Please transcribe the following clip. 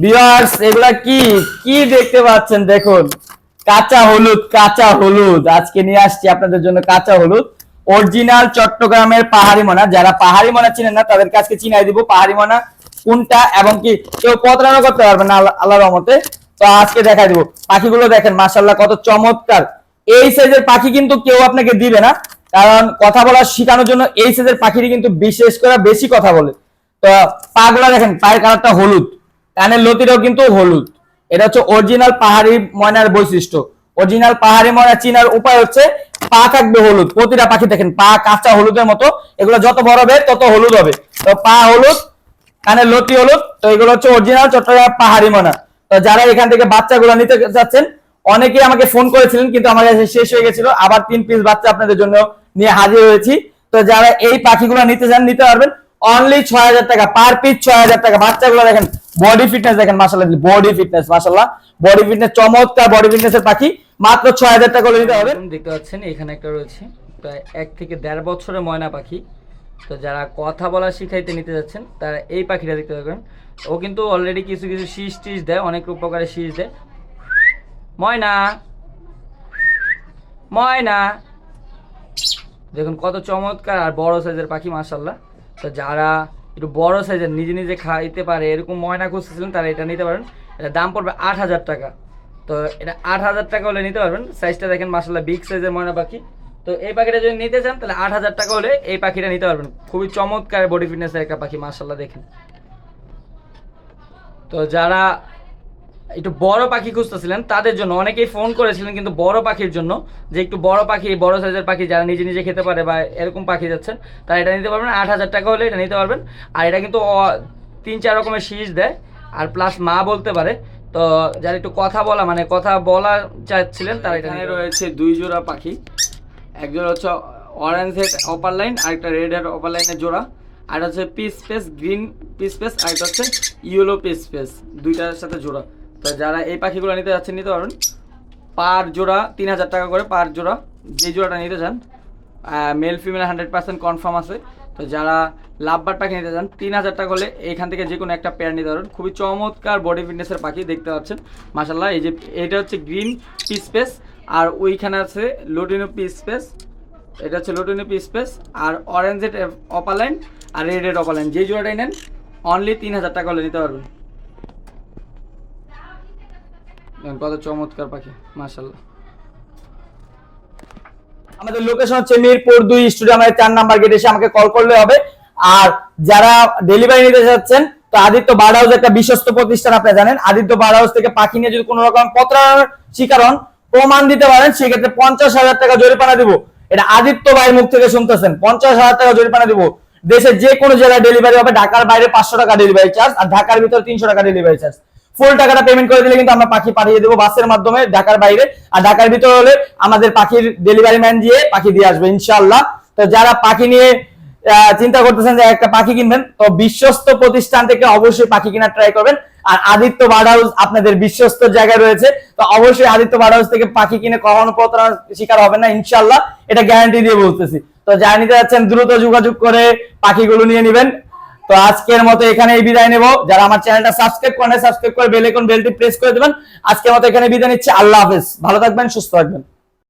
Viewers এগুলা কি? কি দেখতে পাচ্ছেন? দেখুন, কাঁচা হলুদ কাঁচা হলুদ। আজকে নিয়ে আসছি আপনাদের জন্য কাঁচা হলুদ। অরিজিনাল চট্টগ্রামের পাহাড়ি মনা যারা পাহাড়ি মনা চিনেন না তাদের কাছে চিনাই দিব পাহাড়ি মনা কোনটা এবং কি। কেউ প্রতারণা করতে পারবে না, আল্লাহ- আল্লাহর রহমতে। তো আজকে দেখাই দিব। পাখিগুলো দেখেন মাশাল্লাহ কত চমৎকার। এই সাইজের পাখি কিন্তু কেউ আপনাকে দিবে না, কারণ কথা বলা শেখানোর জন্য এই সাইজের পাখিটি কিন্তু বিশেষ করে বেশি কথা বলে। তো পাগুলা দেখেন, পায়ের কালারটা হলুদ। কানের লতিটাও কিন্তু হলুদ। এটা হচ্ছে অরিজিনাল পাহাড়ি ময়নার বৈশিষ্ট্য। অরিজিনাল পাহাড়ি ময়না চিনার উপায় হচ্ছে পা থাকবে হলুদ। প্রতিটা পাখি দেখেন, পা কাঁচা হলুদের মতো। এগুলো যত বড় হবে, তত হলুদ হবে। তো পা হলুদ, কানের লতি হলুদ, তো এগুলো হচ্ছে অরিজিনাল চট্টগ্রাম পাহাড়ি ময়না। তো যারা এখান থেকে বাচ্চাগুলো নিতে যাচ্ছেন, অনেকেই আমাকে ফোন করেছিলেন, কিন্তু আমার কাছে শেষ হয়ে গেছিল। আবার তিন পিস বাচ্চা আপনাদের জন্য নিয়ে হাজির হয়েছি। তো যারা এই পাখিগুলো নিতে চান, নিতে পারবেন। অনলি ছয় হাজার টাকা পার পিস ছয় হাজার টাকা। বাচ্চাগুলো দেখেন বডি ফিটনেস দেখেন মাসাল্লাহ বডি ফিটনেস মাসাল্লাহ বডি ফিটনেস চমৎকার বডি ফিটনেসের পাখি। মাত্র ছয় হাজার টাকা নিতে হবে। দেখতে পাচ্ছেন, এখানে একটা রয়েছে, প্রায় এক থেকে দেড় বছরের ময়না পাখি। তো যারা কথা বলা শিখাইতে নিতে যাচ্ছেন, তারা এই পাখিটা দেখতে পাবেন ও কিন্তু অলরেডি কিছু কিছু শীষ টিস দেয়, অনেক উপকারে শীষ দেয়। ময়না! ময়না! দেখুন কত চমৎকার আর বড় সাইজের পাখি মাসাল্লাহ তো যারা একটু বড় সাইজের, নিজে নিজে খাইতে পারে, এরকম ময়না খুঁজতেছিলেন তারা এটা নিতে পারেন। এটা দাম পড়বে আট হাজার টাকা। তো এটা আট হাজার টাকা হলে নিতে পারবেন। সাইজটা দেখেন মাসাল্লাহ বিগ সাইজের ময়না পাখি। তো এই পাখিটা যদি নিতে চান, তাহলে আট হাজার টাকা হলে এই পাখিটা নিতে পারবেন। খুবই চমৎকার বডি ফিটনেসের একটা পাখি মাসাল্লাহ দেখেন। তো যারা একটু বড় পাখি খুঁজতেছিলেন তাদের জন্য। অনেকেই ফোন করেছিলেন কিন্তু বড় পাখির জন্য যে একটু বড় পাখি বড় সাইজের পাখি যারা নিজে নিজে খেতে পারে বা এরকম পাখি যাচ্ছেন তারা এটা নিতে পারবেন। আট হাজার টাকা হলে এটা নিতে পারবেন। আর এটা কিন্তু তিন চার রকমের শীষ দেয়। আর প্লাস মা বলতে পারে। তো যারা একটু কথা বলা মানে কথা বলা চাচ্ছিলেন তারা এখানে রয়েছে দুই জোড়া পাখি। এক জোড়া হচ্ছে অরেঞ্জ হেড অপার লাইন আর একটা রেড হেড অপার লাইনের জোড়া। আর হচ্ছে পিস স্পেস গ্রিন পিস স্পেস আর একটা হচ্ছে ইয়েলো পিস স্পেস দুইটার সাথে জোড়া। তো যারা এই পাখিগুলো নিতে যাচ্ছেন, নিতে পারবেন পার জোড়া তিন হাজার টাকা করে পার জোড়া, যে জোড়াটা নিতে চান male female hundred percent confirm আছে। তো যারা লাভবার পাখি নিতে চান, তিন হাজার টাকা হলে এখান থেকে যে কোনো একটা পেয়ার নিতে পারবেন খুবই চমৎকার বডি ফিটনেসের পাখি দেখতে পাচ্ছেন। মাসাল্লাহ এই যে এটা হচ্ছে গ্রিন পিস স্পেস আর ওইখানে আছে লোটিনো পিস স্পেস এটা হচ্ছে লোটিনো পিস স্পেস আর অরেঞ্জের অপালাইন, আর রেডের অপালাইন। যে জোড়াটাই নেন অনলি তিন হাজার টাকা হলে নিতে পারবেন। কত চমৎকার পাখি মাসাল্লাহ আমাদের লোকেশন হচ্ছে মিরপুর দুই স্টুডিও, আমাদের চার নাম্বার গেট এসে আমাকে কল করলে হবে। আর যারা ডেলিভারি নিতে চাচ্ছেন তো আদিত্য বার্ড হাউস একটা বিশ্বস্ত প্রতিষ্ঠান, আপনি জানেন। আদিত্য বার্ড হাউস থেকে পাখি নিয়ে যদি কোনো রকম প্রতারণার শিকার প্রমাণ দিতে পারেন, সেক্ষেত্রে পঞ্চাশ হাজার টাকা জরিমানা দিব। এটা আদিত্য ভাইয়ের মুখ থেকে শুনতেছেন। পঞ্চাশ হাজার টাকা জরিমানা দিব। দেশের যে কোনো জেলায় ডেলিভারি হবে, ঢাকার বাইরে পাঁচশো টাকা ডেলিভারি চার্জ আর ঢাকার ভিতরে তিনশো টাকা ডেলিভারি চার্জ ফুল টাকাটা পেমেন্ট করে দিলে কিন্তু আমরা পাখি পাঠিয়ে দেবো বাসের মাধ্যমে, ঢাকার বাইরে। আর ঢাকার ভিতরে হলে আমাদের পাখির ডেলিভারি ম্যান দিয়ে পাখি দিয়ে আসবে, ইনশাআল্লাহ। তো যারা পাখি নিয়ে চিন্তা করতেছেন যে একটা পাখি কিনবেন, তো বিশ্বস্ত প্রতিষ্ঠান থেকে অবশ্যই পাখি কেনার ট্রাই করবেন। আর আদিত্য বার্ড হাউস আপনাদের বিশ্বস্ত জায়গায় রয়েছে, তো অবশ্যই আদিত্য বার্ড হাউস থেকে পাখি কিনে কখনো প্রতারণার শিকার হবে না ইনশাল্লাহ এটা গ্যারান্টি দিয়ে বলতেছি। তো যারা নিতে যাচ্ছেন, দ্রুত যোগাযোগ করে পাখিগুলো নিয়ে নেবেন। তো আজকের মতো এখানে বিদায় নেব। যারা আমার চ্যানেলটা সাবস্ক্রাইব করেন সাবস্ক্রাইব করে বেল আইকন, বেলটি প্রেস করে দেবেন। আজকের মতো এখানে বিদায় নিচ্ছি। আল্লাহ হাফেজ। ভালো থাকবেন, সুস্থ থাকবেন।